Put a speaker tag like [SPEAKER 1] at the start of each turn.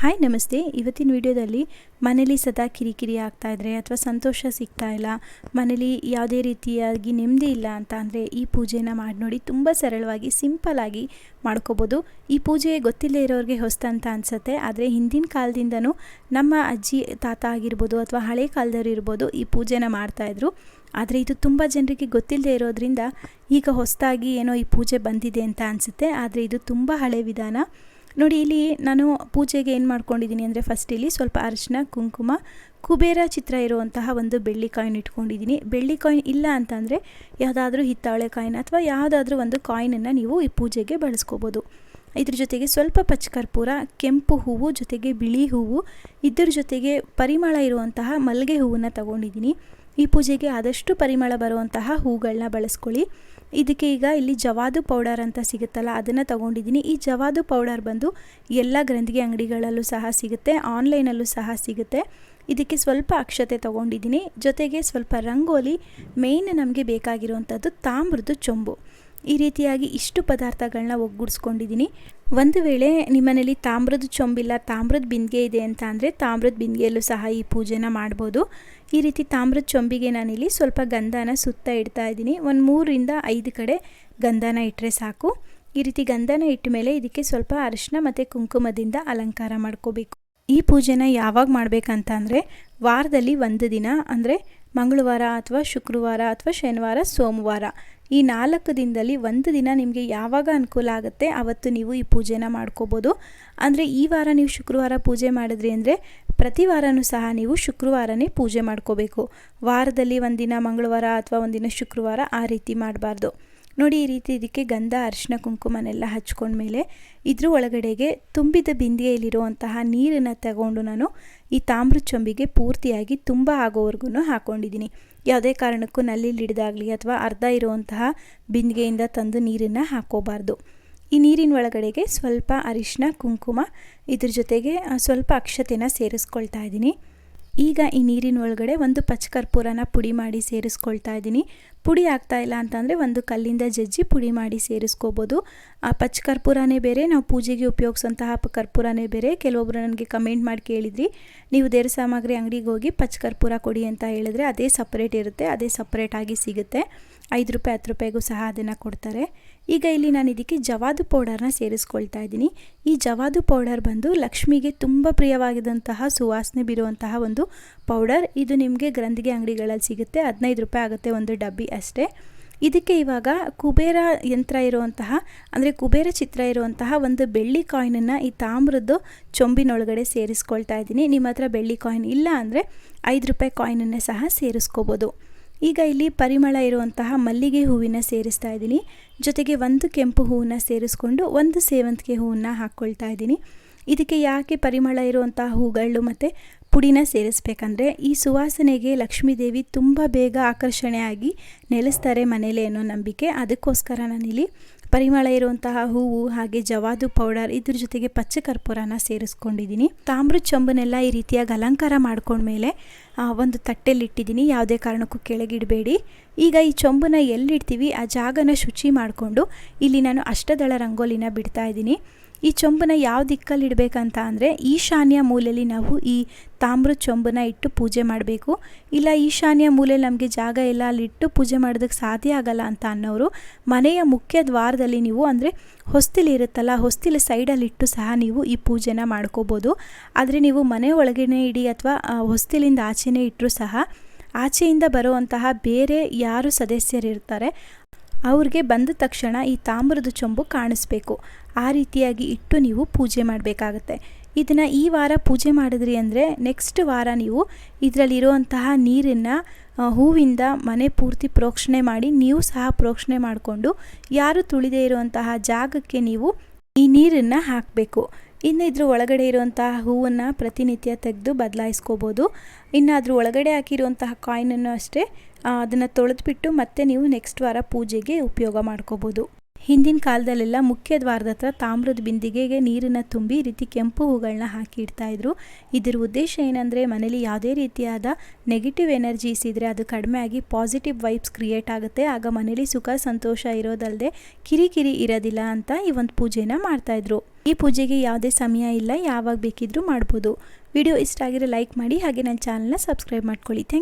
[SPEAKER 1] Hi, ನಮಸ್ತೆ. ಇವತ್ತಿನ ವಿಡಿಯೋದಲ್ಲಿ ಮನೇಲಿ ಸದಾ ಕಿರಿಕಿರಿ ಆಗ್ತಾ ಇದ್ರೆ ಅಥವಾ ಸಂತೋಷ ಸಿಗ್ತಾ ಇಲ್ಲ, ಮನೇಲಿ ಯಾವುದೇ ರೀತಿಯಾಗಿ ನೆಮ್ಮದಿ ಇಲ್ಲ ಅಂತ ಅಂದರೆ ಈ ಪೂಜೆನ ಮಾಡಿ ನೋಡಿ ತುಂಬ ಸರಳವಾಗಿ ಸಿಂಪಲ್ಲಾಗಿ ಮಾಡ್ಕೋಬೋದು. ಈ ಪೂಜೆ ಗೊತ್ತಿಲ್ಲದೆ ಇರೋರಿಗೆ ಹೊಸ್ತಂತ ಅನಿಸುತ್ತೆ. ಆದರೆ ಹಿಂದಿನ ಕಾಲದಿಂದನೂ ನಮ್ಮ ಅಜ್ಜಿ, ತಾತ ಆಗಿರ್ಬೋದು ಅಥವಾ ಹಳೆ ಕಾಲದವ್ರು ಇರ್ಬೋದು ಈ ಪೂಜೆನ ಮಾಡ್ತಾಯಿದ್ರು ಆದರೆ ಇದು ತುಂಬ ಜನರಿಗೆ ಗೊತ್ತಿಲ್ಲದೆ ಇರೋದ್ರಿಂದ ಈಗ ಹೊಸದಾಗಿ ಏನೋ ಈ ಪೂಜೆ ಬಂದಿದೆ ಅಂತ ಅನಿಸುತ್ತೆ. ಆದರೆ ಇದು ತುಂಬ ಹಳೆ ವಿಧಾನ. ನೋಡಿ, ಇಲ್ಲಿ ನಾನು ಪೂಜೆಗೆ ಏನು ಮಾಡ್ಕೊಂಡಿದ್ದೀನಿ ಅಂದರೆ ಫಸ್ಟ್ ಇಲ್ಲಿ ಸ್ವಲ್ಪ ಅರಿಶಿನ, ಕುಂಕುಮ, ಕುಬೇರ ಚಿತ್ರ ಇರುವಂತಹ ಒಂದು ಬೆಳ್ಳಿ ಕಾಯಿನ್ ಇಟ್ಕೊಂಡಿದ್ದೀನಿ. ಬೆಳ್ಳಿ ಕಾಯಿನ್ ಇಲ್ಲ ಅಂತಂದರೆ ಯಾವುದಾದ್ರೂ ಹಿತ್ತಾಳೆ ಕಾಯಿನ್ ಅಥವಾ ಯಾವುದಾದ್ರೂ ಒಂದು ಕಾಯಿನನ್ನು ನೀವು ಈ ಪೂಜೆಗೆ ಬಳಸ್ಕೋಬೋದು. ಇದ್ರ ಜೊತೆಗೆ ಸ್ವಲ್ಪ ಪಚ್ಚಕರ್ಪೂರ ಕೆಂಪು ಹೂವು, ಜೊತೆಗೆ ಬಿಳಿ ಹೂವು, ಇದ್ರ ಜೊತೆಗೆ ಪರಿಮಳ ಇರುವಂತಹ ಮಲ್ಲಿಗೆ ಹೂವನ್ನು ತಗೊಂಡಿದ್ದೀನಿ. ಈ ಪೂಜೆಗೆ ಆದಷ್ಟು ಪರಿಮಳ ಬರುವಂತಹ ಹೂಗಳನ್ನ ಬಳಸ್ಕೊಳ್ಳಿ. ಇದಕ್ಕೆ ಈಗ ಇಲ್ಲಿ ಜವಾದು ಪೌಡರ್ ಅಂತ ಸಿಗುತ್ತಲ್ಲ, ಅದನ್ನು ತಗೊಂಡಿದ್ದೀನಿ. ಈ ಜವಾದು ಪೌಡರ್ ಬಂದು ಎಲ್ಲ ಗ್ರಂಥಿಗೆ ಅಂಗಡಿಗಳಲ್ಲೂ ಸಹ ಸಿಗುತ್ತೆ, ಆನ್ಲೈನಲ್ಲೂ ಸಹ ಸಿಗುತ್ತೆ. ಇದಕ್ಕೆ ಸ್ವಲ್ಪ ಅಕ್ಷತೆ ತಗೊಂಡಿದ್ದೀನಿ. ಜೊತೆಗೆ ಸ್ವಲ್ಪ ರಂಗೋಲಿ ಮೇಯ್ನ್ ನಮಗೆ ಬೇಕಾಗಿರುವಂಥದ್ದು ತಾಮ್ರದ್ದು ಚೊಂಬು. ಈ ರೀತಿಯಾಗಿ ಇಷ್ಟು ಪದಾರ್ಥಗಳನ್ನ ಒಗ್ಗೂಡಿಸ್ಕೊಂಡಿದ್ದೀನಿ ಒಂದು ವೇಳೆ ನಿಮ್ಮನೇಲಿ ತಾಮ್ರದ ಚೊಂಬಿಲ್ಲ, ತಾಮ್ರದ ಬಿಂದಿಗೆ ಇದೆ ಅಂತ ಅಂದರೆ ತಾಮ್ರದ ಬಿಂದಿಗೆಯಲ್ಲೂ ಸಹ ಈ ಪೂಜೆನ ಮಾಡ್ಬೋದು. ಈ ರೀತಿ ತಾಮ್ರದ ಚೊಂಬಿಗೆ ನಾನಿಲ್ಲಿ ಸ್ವಲ್ಪ ಗಂಧನ ಸುತ್ತ ಇಡ್ತಾ ಇದ್ದೀನಿ. ಒಂದು ಮೂರರಿಂದ ಐದು ಕಡೆ ಗಂಧನ ಇಟ್ಟರೆ ಸಾಕು. ಈ ರೀತಿ ಗಂಧನ ಇಟ್ಟ ಮೇಲೆ ಇದಕ್ಕೆ ಸ್ವಲ್ಪ ಅರಿಶಿನ ಮತ್ತು ಕುಂಕುಮದಿಂದ ಅಲಂಕಾರ ಮಾಡ್ಕೋಬೇಕು. ಈ ಪೂಜೆನ ಯಾವಾಗ ಮಾಡಬೇಕಂತ ಅಂದರೆ ವಾರದಲ್ಲಿ ಒಂದು ದಿನ, ಅಂದರೆ ಮಂಗಳವಾರ ಅಥವಾ ಶುಕ್ರವಾರ ಅಥವಾ ಶನಿವಾರ, ಸೋಮವಾರ. ಈ ನಾಲ್ಕು ದಿನದಲ್ಲಿ ಒಂದು ದಿನ ನಿಮಗೆ ಯಾವಾಗ ಅನುಕೂಲ ಆಗುತ್ತೆ ಆವತ್ತು ನೀವು ಈ ಪೂಜೆನ ಮಾಡ್ಕೋಬೋದು. ಅಂದರೆ ಈ ವಾರ ನೀವು ಶುಕ್ರವಾರ ಪೂಜೆ ಮಾಡಿದ್ರಿ ಅಂದರೆ ಪ್ರತಿ ವಾರನೂ ಸಹ ನೀವು ಶುಕ್ರವಾರನೇ ಪೂಜೆ ಮಾಡ್ಕೋಬೇಕು. ವಾರದಲ್ಲಿ ಒಂದಿನ ಮಂಗಳವಾರ ಅಥವಾ ಒಂದಿನ ಶುಕ್ರವಾರ ಆ ರೀತಿ ಮಾಡಬಾರ್ದು. ನೋಡಿ ಈ ರೀತಿ ಇದಕ್ಕೆ ಗಂಧ ಅರಿಶಿನ ಕುಂಕುಮನೆಲ್ಲ ಹಚ್ಕೊಂಡ್ಮೇಲೆ ಇದ್ರ ಒಳಗಡೆಗೆ ತುಂಬಿದ ಬಿಂದಿಗೆಯಲ್ಲಿರುವಂತಹ ನೀರನ್ನು ತಗೊಂಡು ನಾನು ಈ ತಾಮ್ರ ಚೊಂಬಿಗೆ ಪೂರ್ತಿಯಾಗಿ ತುಂಬ ಆಗೋವರೆಗೂ ಹಾಕ್ಕೊಂಡಿದ್ದೀನಿ ಯಾವುದೇ ಕಾರಣಕ್ಕೂ ನಲ್ಲಿಲಿ ಹಿಡಿದಾಗಲಿ ಅಥವಾ ಅರ್ಧ ಇರುವಂತಹ ಬಿಂದಿಗೆಯಿಂದ ತಂದು ನೀರನ್ನು ಹಾಕೋಬಾರ್ದು. ಈ ನೀರಿನ ಒಳಗಡೆಗೆ ಸ್ವಲ್ಪ ಅರಿಶಿನ ಕುಂಕುಮ ಇದ್ರ ಜೊತೆಗೆ ಸ್ವಲ್ಪ ಅಕ್ಷತೆನ ಸೇರಿಸ್ಕೊಳ್ತಾ ಇದ್ದೀನಿ. ಈಗ ಈ ನೀರಿನ ಒಳಗಡೆ ಒಂದು ಪಚ್ಚಕರ್ಪೂರನ ಪುಡಿ ಮಾಡಿ ಸೇರಿಸ್ಕೊಳ್ತಾ ಇದ್ದೀನಿ. ಪುಡಿ ಆಗ್ತಾ ಇಲ್ಲ ಅಂತಂದರೆ ಒಂದು ಕಲ್ಲಿಂದ ಜಜ್ಜಿ ಪುಡಿ ಮಾಡಿ ಸೇರಿಸ್ಕೋಬೋದು. ಆ ಪಚ್ಚಕರ್ಪೂರನೇ ಬೇರೆ, ನಾವು ಪೂಜೆಗೆ ಉಪಯೋಗಿಸೋಂತಹ ಕರ್ಪೂರನೇ ಬೇರೆ. ಕೆಲವೊಬ್ಬರು ನನಗೆ ಕಮೆಂಟ್ ಮಾಡಿ ಕೇಳಿದ್ರಿ, ನೀವು ದೇವ್ರ ಸಾಮಗ್ರಿ ಅಂಗಡಿಗೆ ಹೋಗಿ ಪಚ್ಚಕರ್ಪೂರ ಕೊಡಿ ಅಂತ ಹೇಳಿದ್ರೆ ಅದೇ ಸಪ್ರೇಟ್ ಇರುತ್ತೆ, ಅದೇ ಸಪ್ರೇಟಾಗಿ ಸಿಗುತ್ತೆ. ಐದು ರೂಪಾಯಿ, ಹತ್ತು ರೂಪಾಯಿಗೂ ಸಹ ಅದನ್ನು ಕೊಡ್ತಾರೆ. ಈಗ ಇಲ್ಲಿ ನಾನು ಇದಕ್ಕೆ ಜವಾದು ಪೌಡರ್ನ ಸೇರಿಸ್ಕೊಳ್ತಾ ಇದ್ದೀನಿ. ಈ ಜವಾದು ಪೌಡರ್ ಬಂದು ಲಕ್ಷ್ಮಿಗೆ ತುಂಬ ಪ್ರಿಯವಾಗಿದ್ದಂತಹ ಸುವಾಸನೆ ಬೀರುವಂತಹ ಒಂದು ಪೌಡರ್ ಇದು ನಿಮಗೆ ಗ್ರಂಥಿಗೆ ಅಂಗಡಿಗಳಲ್ಲಿ ಸಿಗುತ್ತೆ. ಹದಿನೈದು ರೂಪಾಯಿ ಆಗುತ್ತೆ ಒಂದು ಡಬ್ಬಿ. ಅಷ್ಟೇ. ಇದಕ್ಕೆ ಇವಾಗ ಕುಬೇರ ಯಂತ್ರ ಇರುವಂತಹ, ಅಂದರೆ ಕುಬೇರ ಚಿತ್ರ ಇರುವಂತಹ ಒಂದು ಬೆಳ್ಳಿ ಕಾಯಿನನ್ನು ಈ ತಾಮ್ರದ್ದು ಚೊಂಬಿನೊಳಗಡೆ ಸೇರಿಸ್ಕೊಳ್ತಾ ಇದ್ದೀನಿ. ನಿಮ್ಮ ಹತ್ರ ಬೆಳ್ಳಿ ಕಾಯಿನ್ ಇಲ್ಲ ಅಂದರೆ ಐದು ರೂಪಾಯಿ ಕಾಯಿನನ್ನು ಸಹ ಸೇರಿಸ್ಕೋಬೋದು. ಈಗ ಇಲ್ಲಿ ಪರಿಮಳ ಇರುವಂತಹ ಮಲ್ಲಿಗೆ ಹೂವಿನ ಸೇರಿಸ್ತಾ ಇದ್ದೀನಿ. ಜೊತೆಗೆ ಒಂದು ಕೆಂಪು ಹೂವನ್ನ ಸೇರಿಸ್ಕೊಂಡು ಒಂದು ಸೇವಂತಿಗೆ ಹೂವನ್ನ ಹಾಕ್ಕೊಳ್ತಾ ಇದ್ದೀನಿ. ಇದಕ್ಕೆ ಯಾಕೆ ಪರಿಮಳ ಇರುವಂತಹ ಹೂಗಳು ಮತ್ತು ಪುಡಿನ ಸೇರಿಸ್ಬೇಕಂದ್ರೆ ಈ ಸುವಾಸನೆಗೆ ಲಕ್ಷ್ಮೀದೇವಿ ತುಂಬ ಬೇಗ ಆಕರ್ಷಣೆಯಾಗಿ ನೆಲೆಸ್ತಾರೆ ಮನೇಲಿ ಅನ್ನೋ ನಂಬಿಕೆ. ಅದಕ್ಕೋಸ್ಕರ ನಾನಿಲ್ಲಿ ಪರಿಮಳ ಇರುವಂತಹ ಹೂವು ಹಾಗೆ ಜವಾದು ಪೌಡರ್ ಇದ್ರ ಜೊತೆಗೆ ಪಚ್ಚ ಕರ್ಪೂರನ ಸೇರಿಸ್ಕೊಂಡಿದ್ದೀನಿ. ತಾಮ್ರ ಚೊಂಬನ್ನೆಲ್ಲ ಈ ರೀತಿಯಾಗಿ ಅಲಂಕಾರ ಮಾಡ್ಕೊಂಡ್ಮೇಲೆ ಒಂದು ತಟ್ಟೆಲಿಟ್ಟಿದ್ದೀನಿ ಯಾವುದೇ ಕಾರಣಕ್ಕೂ ಕೆಳಗಿಡಬೇಡಿ ಈಗ ಈ ಚೊಂಬನ್ನ ಎಲ್ಲಿಡ್ತೀವಿ? ಆ ಜಾಗನ ಶುಚಿ ಮಾಡಿಕೊಂಡು ಇಲ್ಲಿ ನಾನು ಅಷ್ಟದಳ ರಂಗೋಲಿನ ಬಿಡ್ತಾ ಇದ್ದೀನಿ. ಈ ಚೊಂಬನ್ನ ಯಾವ ದಿಕ್ಕಲ್ಲಿ ಇಡಬೇಕಂತ ಅಂದರೆ ಈಶಾನ್ಯ ಮೂಲೆಯಲ್ಲಿ ನಾವು ಈ ತಾಮ್ರ ಚೊಂಬನ್ನ ಇಟ್ಟು ಪೂಜೆ ಮಾಡಬೇಕು. ಇಲ್ಲ ಈಶಾನ್ಯ ಮೂಲೆಯಲ್ಲಿ ನಮಗೆ ಜಾಗ ಇಲ್ಲ ಅಲ್ಲಿ ಇಟ್ಟು ಪೂಜೆ ಮಾಡೋದಕ್ಕೆ ಸಾಧ್ಯ ಆಗಲ್ಲ ಅಂತ ಅನ್ನೋರು ಮನೆಯ ಮುಖ್ಯ ದ್ವಾರದಲ್ಲಿ ನೀವು ಅಂದರೆ ಹೊಸ್ತಿಲಿ ಇರುತ್ತಲ್ಲ, ಹೊಸ್ತಿಲಿ ಸೈಡಲ್ಲಿ ಇಟ್ಟು ಸಹ ನೀವು ಈ ಪೂಜೆನ ಮಾಡ್ಕೋಬೋದು. ಆದರೆ ನೀವು ಮನೆ ಒಳಗಡೆ ಇಡಿ ಅಥವಾ ಹೊಸ್ತಿಲಿಂದ ಆಚೆನೇ ಇಟ್ಟರೂ ಸಹ ಆಚೆಯಿಂದ ಬರುವಂತಹ ಬೇರೆ ಯಾರು ಸದಸ್ಯರಿರ್ತಾರೆ ಅವ್ರಿಗೆ ಬಂದ ತಕ್ಷಣ ಈ ತಾಮ್ರದ ಚೊಂಬು ಕಾಣಿಸ್ಬೇಕು. ಆ ರೀತಿಯಾಗಿ ಇಟ್ಟು ನೀವು ಪೂಜೆ ಮಾಡಬೇಕಾಗತ್ತೆ. ಇದನ್ನು ಈ ವಾರ ಪೂಜೆ ಮಾಡಿದ್ರಿ ಅಂದರೆ ನೆಕ್ಸ್ಟ್ ವಾರ ನೀವು ಇದರಲ್ಲಿರುವಂತಹ ನೀರನ್ನು ಹೂವಿಂದ ಮನೆ ಪೂರ್ತಿ ಪ್ರೋಕ್ಷಣೆ ಮಾಡಿ ನೀವು ಸಹ ಪ್ರೋಕ್ಷಣೆ ಮಾಡಿಕೊಂಡು ಯಾರು ತುಳಿದೇ ಇರುವಂತಹ ಜಾಗಕ್ಕೆ ನೀವು ಈ ನೀರನ್ನು ಹಾಕಬೇಕು. ಇನ್ನು ಇದ್ರ ಒಳಗಡೆ ಇರುವಂತಹ ಹೂವನ್ನು ಪ್ರತಿನಿತ್ಯ ತೆಗೆದು ಬದಲಾಯಿಸ್ಕೋಬೋದು. ಇನ್ನು ಅದ್ರ ಒಳಗಡೆ ಹಾಕಿರುವಂತಹ ಕಾಯಿನನ್ನು ಅಷ್ಟೇ ಅದನ್ನು ತೊಳೆದ್ಬಿಟ್ಟು ಮತ್ತೆ ನೀವು ನೆಕ್ಸ್ಟ್ ವಾರ ಪೂಜೆಗೆ ಉಪಯೋಗ ಮಾಡ್ಕೋಬೋದು. ಹಿಂದಿನ ಕಾಲದಲ್ಲೆಲ್ಲ ಮುಖ್ಯ ದ್ವಾರದ ಹತ್ರ ತಾಮ್ರದ ಬಿಂದಿಗೆಗೆ ನೀರನ್ನು ತುಂಬಿ ರೀತಿ ಕೆಂಪು ಹೂಗಳನ್ನ ಹಾಕಿ ಇಡ್ತಾ ಇದ್ರು. ಇದರ ಉದ್ದೇಶ ಏನಂದರೆ ಮನೇಲಿ ಯಾವುದೇ ರೀತಿಯಾದ ನೆಗೆಟಿವ್ ಎನರ್ಜೀಸ್ ಇದ್ದರೆ ಅದು ಕಡಿಮೆ ಆಗಿ ಪಾಸಿಟಿವ್ ವೈಬ್ಸ್ ಕ್ರಿಯೇಟ್ ಆಗುತ್ತೆ. ಆಗ ಮನೇಲಿ ಸುಖ, ಸಂತೋಷ ಇರೋದಲ್ಲದೆ ಕಿರಿಕಿರಿ ಇರೋದಿಲ್ಲ ಅಂತ ಈ ಒಂದು ಪೂಜೆನ ಮಾಡ್ತಾಯಿದ್ರು ಈ ಪೂಜೆಗೆ ಯಾವುದೇ ಸಮಯ ಇಲ್ಲ, ಯಾವಾಗ ಬೇಕಿದ್ರೂ ಮಾಡ್ಬೋದು. ವಿಡಿಯೋ ಇಷ್ಟ ಆಗಿರೋ ಲೈಕ್ ಮಾಡಿ, ಹಾಗೆ ನನ್ನ ಚಾನಲ್ನ ಸಬ್ಸ್ಕ್ರೈಬ್ ಮಾಡ್ಕೊಳ್ಳಿ. ಥ್ಯಾಂಕ್